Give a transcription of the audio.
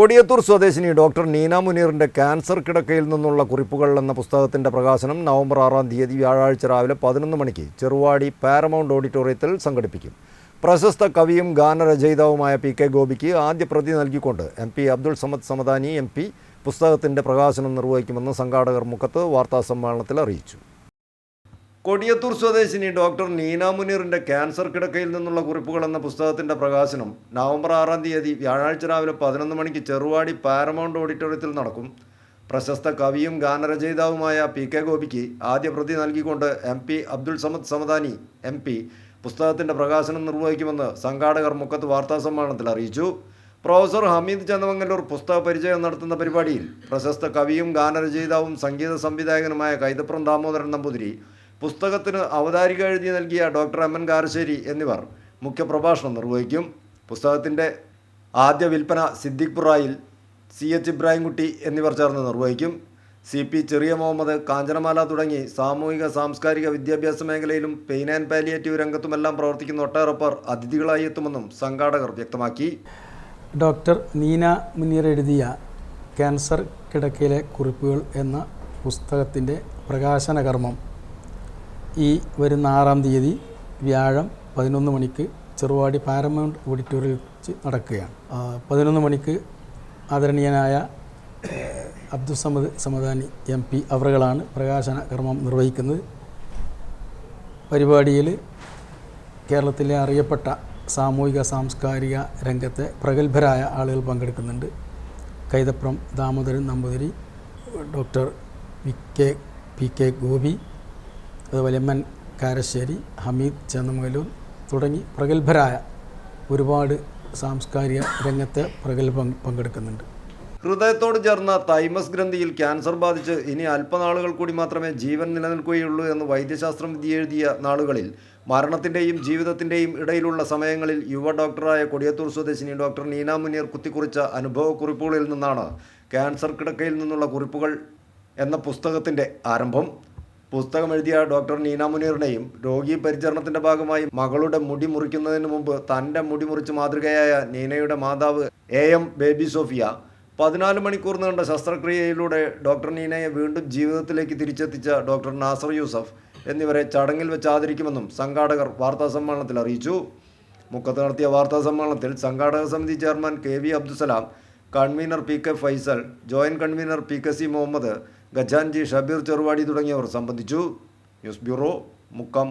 കൊടിയത്തൂർ സ്വദേശിനി doctor Neena മുനീറിന്റെ cancer കിടക്കയിൽ നിന്നുള്ള കുറിപ്പുകൾ എന്ന പുസ്തകത്തിന്റെ പ്രകാശനം നവംബർ ആറാം തീയതി വ്യാഴാഴ്ച രാവിലെ പതിനൊന്ന് മണിക്ക് ചെറുവാടി പാരമൗണ്ട് ഓഡിറ്റോറിയത്തിൽ സംഘടിപ്പിക്കും. പ്രശസ്ത കവിയും ഗാനരചയിതാവുമായ പി കെ ഗോപിക്ക് ആദ്യ പ്രതി നൽകിക്കൊണ്ട് M P Abdul Samad Samadani M P പുസ്തകത്തിന്റെ പ്രകാശനം നിർവഹിക്കുമെന്ന് സംഘാടകർ മുഖത്ത് വാർത്താസമ്മേളനത്തിൽ അറിയിച്ചു. കൊടിയത്തൂർ സ്വദേശിനി ഡോക്ടർ നീന മുനീറിന്റെ ക്യാൻസർ കിടക്കയിൽ നിന്നുള്ള കുറിപ്പുകൾ എന്ന പുസ്തകത്തിന്റെ പ്രകാശനം നവംബർ ആറാം തീയതി വ്യാഴാഴ്ച രാവിലെ പതിനൊന്ന് മണിക്ക് ചെറുവാടി പാരമൗണ്ട് ഓഡിറ്റോറിയത്തിൽ നടക്കും. പ്രശസ്ത കവിയും ഗാനരചയിതാവുമായ പി കെ ഗോപിക്ക് ആദ്യ പ്രതി നൽകിക്കൊണ്ട് M P Abdul Samad Samadani M P പുസ്തകത്തിന്റെ പ്രകാശനം നിർവഹിക്കുമെന്ന് സംഘാടകർ മുക്കത്ത് വാർത്താസമ്മേളനത്തിൽ അറിയിച്ചു. പ്രൊഫസർ ഹമീദ് ചന്ദമംഗലൂർ പുസ്തക പരിചയം നടത്തുന്ന പരിപാടിയിൽ പ്രശസ്ത കവിയും ഗാനരചയിതാവും സംഗീത സംവിധായകനുമായ കൈതപ്രം ദാമോദരൻ നമ്പൂതിരി പുസ്തകത്തിന് അവതാരിക എഴുതി നൽകിയ ഡോക്ടർ എം എൻ കാരശ്ശേരി എന്നിവർ മുഖ്യപ്രഭാഷണം നിർവഹിക്കും. പുസ്തകത്തിന്റെ ആദ്യ വിൽപ്പന സിദ്ദിഖ് പുറായിൽ സി എച്ച് ഇബ്രാഹിംകുട്ടി എന്നിവർ ചേർന്ന് നിർവഹിക്കും. സി പി ചെറിയ മുഹമ്മദ് കാഞ്ചനമാല തുടങ്ങി സാമൂഹിക സാംസ്കാരിക വിദ്യാഭ്യാസ മേഖലയിലും പെയിൻ ആൻഡ് പാലിയേറ്റീവ് രംഗത്തുമെല്ലാം പ്രവർത്തിക്കുന്ന ഒട്ടേറെ പേർ അതിഥികളായി എത്തുമെന്നും സംഘാടകർ വ്യക്തമാക്കി. ഡോക്ടർ നീന മുനീർ എഴുതിയ ക്യാൻസർ കിടക്കയിലെ കുറിപ്പുകൾ എന്ന പുസ്തകത്തിന്റെ പ്രകാശന കർമ്മം ഈ വരുന്ന ആറാം തീയതി വ്യാഴം പതിനൊന്ന് മണിക്ക് ചെറുവാടി പാരമൗണ്ട് ഓഡിറ്റോറിയം വെച്ച് നടക്കുകയാണ്. പതിനൊന്ന് മണിക്ക് ആദരണീയനായ അബ്ദുസമദ് സമദാനി എം പി അവറുകളാണ് പ്രകാശന കർമ്മം നിർവഹിക്കുന്നത്. പരിപാടിയിൽ കേരളത്തിലെ അറിയപ്പെട്ട സാമൂഹിക സാംസ്കാരിക രംഗത്തെ പ്രഗത്ഭരായ ആളുകൾ പങ്കെടുക്കുന്നുണ്ട്. Kaithapram Damodaran Namboothiri doctor V K P K Gopi അതുപോലെ എം എൻ കാരശ്ശേരി ഹമീദ് ചന്ദമംഗലൂർ തുടങ്ങി പ്രഗത്ഭരായ ഒരുപാട് സാംസ്കാരിക രംഗത്തെ പ്രഗത്ഭ പങ്കെടുക്കുന്നുണ്ട്. ഹൃദയത്തോട് ചേർന്ന തൈമസ് ഗ്രന്ഥിയിൽ ക്യാൻസർ ബാധിച്ച് ഇനി അല്പനാളുകൾ കൂടി മാത്രമേ ജീവൻ നിലനിൽക്കുകയുള്ളൂ എന്ന് വൈദ്യശാസ്ത്രം വിധി എഴുതിയ നാളുകളിൽ മരണത്തിന്റെയും ജീവിതത്തിന്റെയും ഇടയിലുള്ള സമയങ്ങളിൽ യുവ ഡോക്ടറായ കൊടിയത്തൂർ സ്വദേശിനി ഡോക്ടർ നീന മുനീർ കുത്തിക്കുറിച്ച അനുഭവക്കുറിപ്പുകളിൽ നിന്നാണ് ക്യാൻസർ കിടക്കയിൽ നിന്നുള്ള കുറിപ്പുകൾ എന്ന പുസ്തകത്തിന്റെ ആരംഭം. പുസ്തകം എഴുതിയ ഡോക്ടർ നീന മുനീറിനെയും രോഗി പരിചരണത്തിന്റെ ഭാഗമായി മകളുടെ മുടി മുറിക്കുന്നതിന് മുമ്പ് തന്റെ മുടി മുറിച്ച് മാതൃകയായ നീനയുടെ മാതാവ് എ എം ബേബി സോഫിയ പതിനാല് മണിക്കൂർ നീണ്ട ശസ്ത്രക്രിയയിലൂടെ ഡോക്ടർ നീനയെ വീണ്ടും ജീവിതത്തിലേക്ക് തിരിച്ചെത്തിച്ച ഡോക്ടർ നാസർ യൂസഫ് എന്നിവരെ ചടങ്ങിൽ വെച്ച് ആദരിക്കുമെന്നും സംഘാടകർ വാർത്താസമ്മേളനത്തിൽ അറിയിച്ചു. മുക്കത്ത് നടത്തിയ വാർത്താസമ്മേളനത്തിൽ സംഘാടക സമിതി chairman K V Abdussalam convener P K Faisal joint convener P K C Muhammad ഖജാൻജി Shabeer Cheruvadi തുടങ്ങിയവർ സംബന്ധിച്ചു ന്യൂസ് ബ്യൂറോ മുക്കം